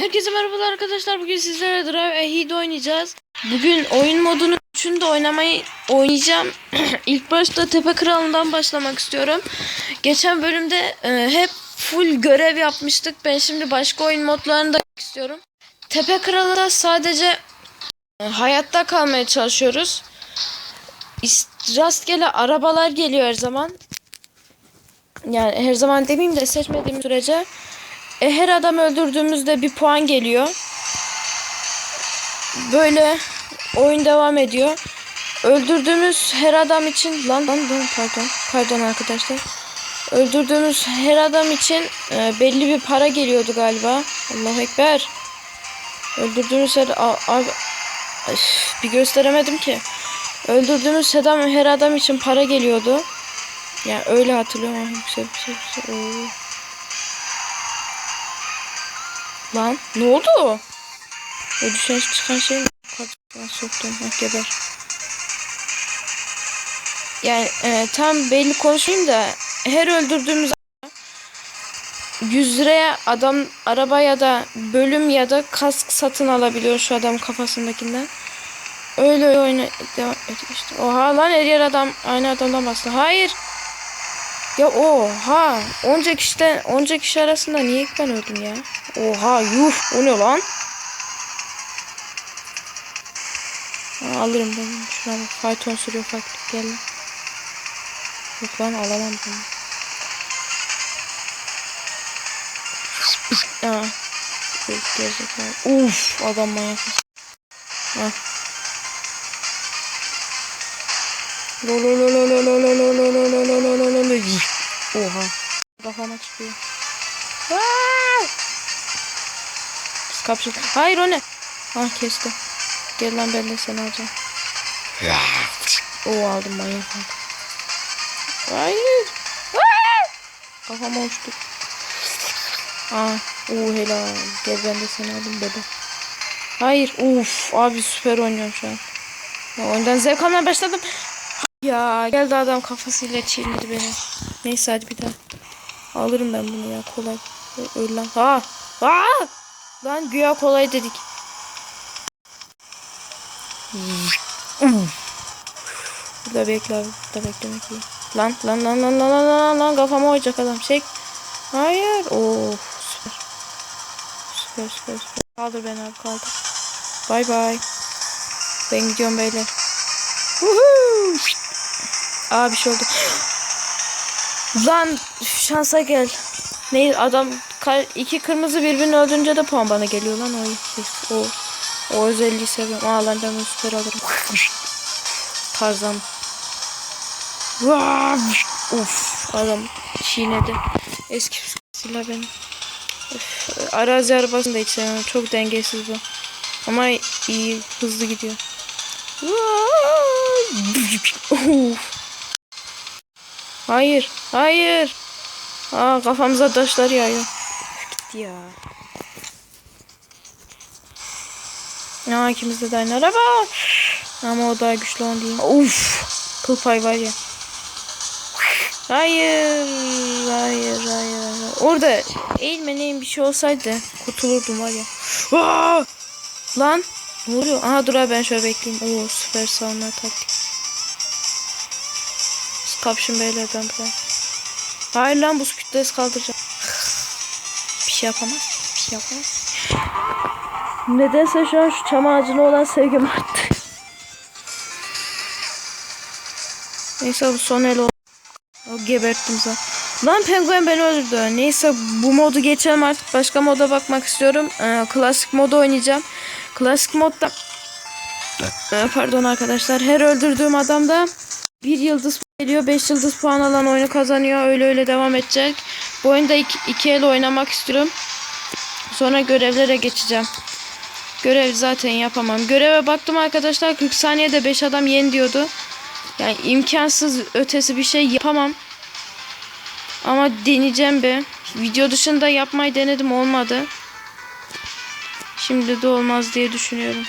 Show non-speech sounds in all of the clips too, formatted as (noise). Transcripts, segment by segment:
Herkese merhabalar arkadaşlar. Bugün sizlerle Drive Ahead oynayacağız. Bugün oyun modunu üçünü oynamayı oynayacağım. (clears throat) İlk başta Tepe Kralı'ndan başlamak istiyorum. Geçen bölümde e, hep full görev yapmıştık. Ben şimdi başka oyun modlarını da istiyorum. Tepe Kralı'da sadece e, hayatta kalmaya çalışıyoruz. Rastgele arabalar geliyor her zaman. Yani her zaman demeyeyim de seçmediğim sürece e, her adam öldürdüğümüzde bir puan geliyor. Böyle oyun devam ediyor. Öldürdüğümüz her adam için lan lan lan pardon pardon arkadaşlar. Öldürdüğümüz her adam için e, belli bir para geliyordu galiba. Allah ekber. Öldürdüğümüz her a, bir gösteremedim ki. Öldürdüğümüz adam her adam için para geliyordu. Yani öyle hatırlıyorum. Ah, Yüksel, yüksel, Lan ne oldu? O düşen çıkan şey mi? Kapıdan soktum. Ha, geber. Yani e, tam belli konuşmayayım da her öldürdüğümüz 100 liraya adam araba ya da bölüm ya da kask satın alabiliyor şu adam kafasındakinden. Öyle öyle oyna devam ediyor işte. Oha lan her yer adam aynı adamdan bahsediyor. Hayır. Ya oha. Onca kişiden onca kişi arasında niye ilk ben öldüm ya? Oha yuh. O ne lan? Ha, alırım ben. Şuna bak. Fayton sürüyor farklı. Gel lan. Yok lan alamam bunu. Aa. Uf adam manyak. Ha. Lo lo lo lo lo lo lo lo lo lo lo lo lo lo lo lo Oha. Kafama çıkıyor. Kız kapşın. Hayır o ne? Ah kesti. Gel lan ben de seni alacağım. Oo aldım manyak aldım. Hayır. Kafama uçtu. Aa, oo helal. Gel ben de seni aldım bebe. Hayır. Uf abi süper oynuyorum şu an. Ya, oyundan zevk almaya başladım. Ya geldi adam kafasıyla çiğnedi beni. Neyse hadi bir daha. Alırım ben bunu ya kolay. Öl lan. Ha. Ha. Lan güya kolay dedik. Burada bekle abi. Burada beklemek iyi. Lan lan lan lan lan lan lan lan kafama oyacak adam. Çek. Hayır. Oo süper. Süper süper süper. Kaldır beni abi kaldır. Bay bay. Ben gidiyorum beyler. Woohoo! Aa bir şey oldu. Lan şansa gel. Ne adam iki kırmızı birbirini öldürünce de puan bana geliyor lan o o o özelliği seviyorum. Aa lan ben süper alırım. Tarzan. Uf adam çiğnedi. Eski silah benim. Üf, arazi arabasını da hiç sevmem. Çok dengesiz bu. Ama iyi hızlı gidiyor. Of. Hayır. Hayır. Aa kafamıza taşlar yağıyor. Gitti ya. Aa ikimizde de aynı araba. Ama o daha güçlü on değil. Uf. Kıl pay var ya. Hayır. Hayır. Hayır. hayır. Orada eğilme neyin bir şey olsaydı kurtulurdum var ya. Aa! Lan. Ne oluyor? Aha dur abi ben şöyle bekleyeyim. Oo süper savunma taktik. Kapşın beyler ben buraya. Hayır lan buz kütlesi kaldıracağım. Bir şey yapamaz. Bir şey yapamaz. Nedense şu an şu çam ağacına olan sevgim arttı. Neyse bu son el oldu. O geberttim zaten. Lan penguen beni öldürdü. Neyse bu modu geçelim artık. Başka moda bakmak istiyorum. Ee, klasik modu oynayacağım. Klasik modda Ee, pardon arkadaşlar. Her öldürdüğüm adamda bir yıldız geliyor. 5 yıldız puan alan oyunu kazanıyor. Öyle öyle devam edecek. Bu oyunda iki, el oynamak istiyorum. Sonra görevlere geçeceğim. Görev zaten yapamam. Göreve baktım arkadaşlar. 40 saniyede 5 adam yen diyordu. Yani imkansız ötesi bir şey yapamam. Ama deneyeceğim be. Video dışında yapmayı denedim olmadı. Şimdi de olmaz diye düşünüyorum.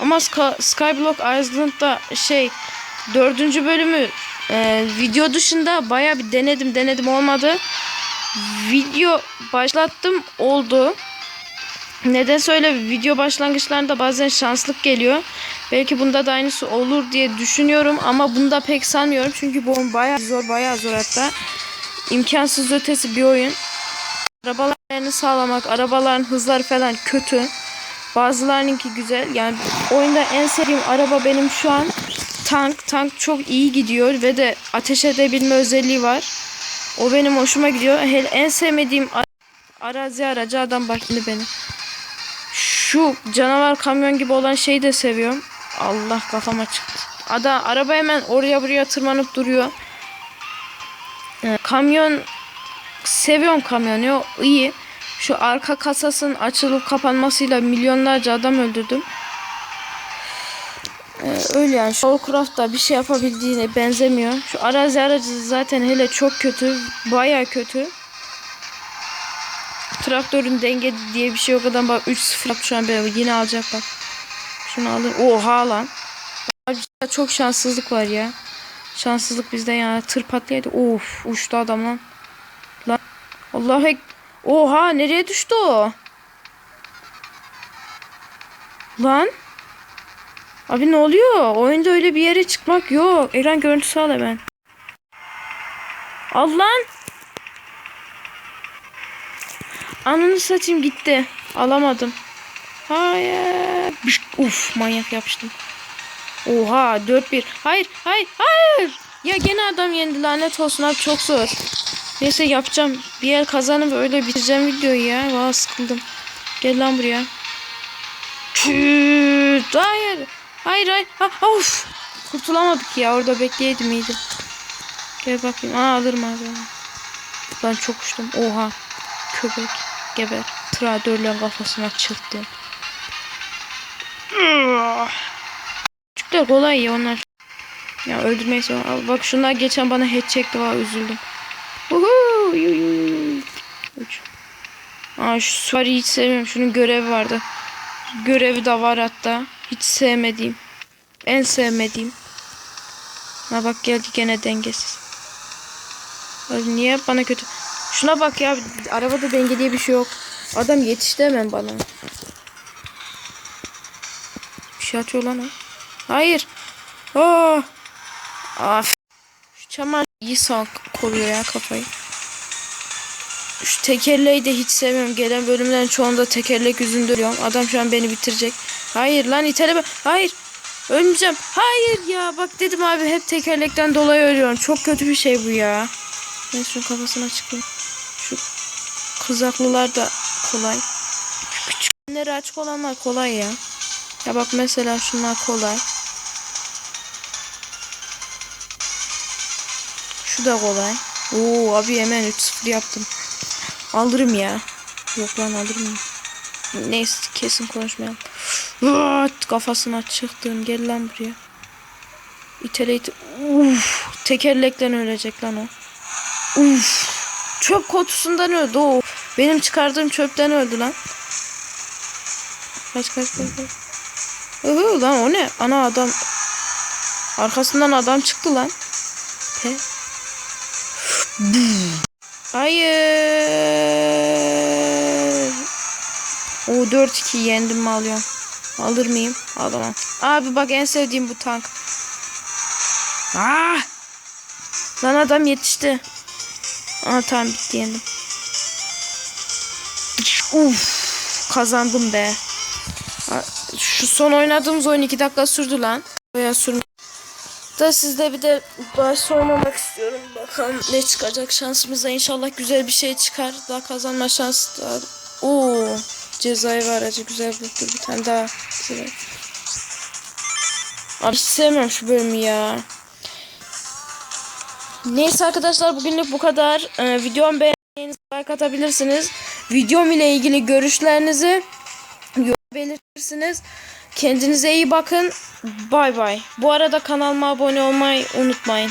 Ama Ska- Skyblock Island'da şey dördüncü bölümü e, video dışında baya bir denedim denedim olmadı. video başlattım oldu. Neden söyle video başlangıçlarında bazen şanslık geliyor. Belki bunda da aynısı olur diye düşünüyorum ama bunda pek sanmıyorum. Çünkü bu oyun bayağı zor bayağı zor hatta. İmkansız ötesi bir oyun. Arabalarını sağlamak, arabaların hızları falan kötü. Bazılarınınki güzel. Yani oyunda en sevdiğim araba benim şu an tank. Tank çok iyi gidiyor ve de ateş edebilme özelliği var. O benim hoşuma gidiyor. Hele en sevmediğim arazi aracı adam bak şimdi beni. Şu canavar kamyon gibi olan şeyi de seviyorum. Allah kafama çıktı. Ada araba hemen oraya buraya tırmanıp duruyor. Ee, kamyon seviyorum kamyonu. İyi. Şu arka kasasının açılıp kapanmasıyla milyonlarca adam öldürdüm. Ee, öyle yani. Şu Warcraft'ta bir şey yapabildiğine benzemiyor. Şu arazi aracı zaten hele çok kötü. Baya kötü. Traktörün denge diye bir şey yok adam bak 3-0 yaptı şu an böyle yine alacak bak. Şunu alır. Oha lan. Çok şanssızlık var ya. Şanssızlık bizde ya. Tır patlaydı. Of uçtu adam lan. Lan. Allah ek. Oha nereye düştü o? Lan. Abi ne oluyor? Oyunda öyle bir yere çıkmak yok. Ekran görüntüsü al hemen. Al lan. Ananı satayım gitti. Alamadım. Hayır. Uf manyak yapıştım. Oha 4-1. Hayır hayır hayır. Ya gene adam yendi lanet olsun abi çok zor. Neyse yapacağım. Bir el kazanıp öyle bitireceğim videoyu ya. Valla sıkıldım. Gel lan buraya. Küt. Hayır. Hayır hayır. Ha, of. Kurtulamadık ya. Orada bekleyeydim iyiydi. Gel bakayım. Aa alırım abi. Ben çok uçtum. Oha. Köpek. Geber. Traktörle kafasına çırptım. Küçükler kolay ya onlar. Ya öldürmeyi seviyorum. Bak şunlar geçen bana head çekti var üzüldüm. Uhu. Uç. Aa şu Suari'yi hiç sevmiyorum. Şunun görevi vardı. Görevi de var hatta. Hiç sevmediğim. En sevmediğim. Ha bak geldi gene dengesiz. Abi niye bana kötü? Şuna bak ya. Arabada denge diye bir şey yok. Adam yetişti hemen bana. Bir şey atıyor lan o. Hayır. Oh. Af. Şu çamar iyi sağ koruyor ya kafayı. Şu tekerleği de hiç sevmiyorum. Gelen bölümlerin çoğunda tekerlek yüzünde ölüyorum. Adam şu an beni bitirecek. Hayır lan iteleme. Hayır. Ölmeyeceğim. Hayır ya. Bak dedim abi hep tekerlekten dolayı ölüyorum. Çok kötü bir şey bu ya. Ben şunun kafasına çıkayım. Şu kızaklılar da kolay. Şu küçükleri açık olanlar kolay ya. Ya bak mesela şunlar kolay. Şu da kolay. Oo abi hemen 3-0 yaptım. Alırım ya. Yok lan alırım. Neyse kesin konuşmayalım. Vat, kafasına çıktım. Gel lan buraya. İtele ite. Uf, tekerlekten ölecek lan o. Uf. Çöp kutusundan öldü o. Benim çıkardığım çöpten öldü lan. Kaç kaç kaç. kaç. Ihı, lan o ne? Ana adam. Arkasından adam çıktı lan. He. Hayır. O 4-2 yendim mi alıyorum? Alır mıyım? Alamam. Abi bak en sevdiğim bu tank. Ah! Lan adam yetişti. Aa tamam bitti yendim. Uf kazandım be. Şu son oynadığımız oyun 2 dakika sürdü lan. Bayağı sürmüş. Da sizde bir de baş sormamak istiyorum. Bakalım ne çıkacak şansımıza. inşallah güzel bir şey çıkar. Daha kazanma şansı da. Oo, cezayı aracı güzel bir, dur bir tane daha. Güzel. Abi hiç sevmiyorum şu bölümü ya. Neyse arkadaşlar bugünlük bu kadar. Ee, videomu beğendiyseniz like atabilirsiniz. Videom ile ilgili görüşlerinizi belirtirsiniz. Kendinize iyi bakın. Bay bay. Bu arada kanalıma abone olmayı unutmayın.